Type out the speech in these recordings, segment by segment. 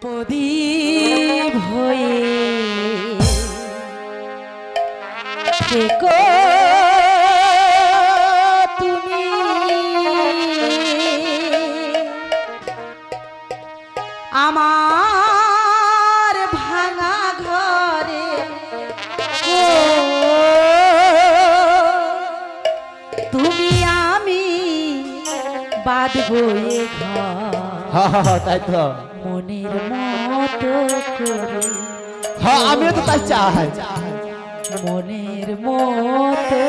podía. বাদ হয়ে তাই তো। মনের মতো করে হ্যাঁ আমিও তো তাই চাই। মনের মতো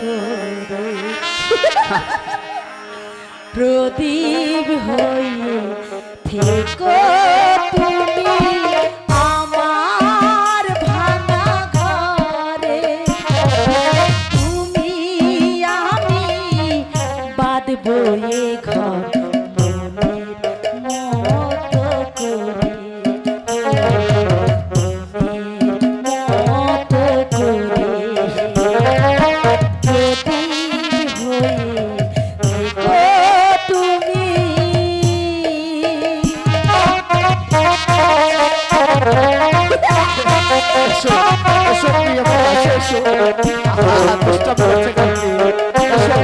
করে প্রদীপ হয়ে থেকো তুমি boy এসো এসো প্রিয় এসো এসো। দুষ্টা বলছে কান্তি এসো।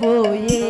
বয়ে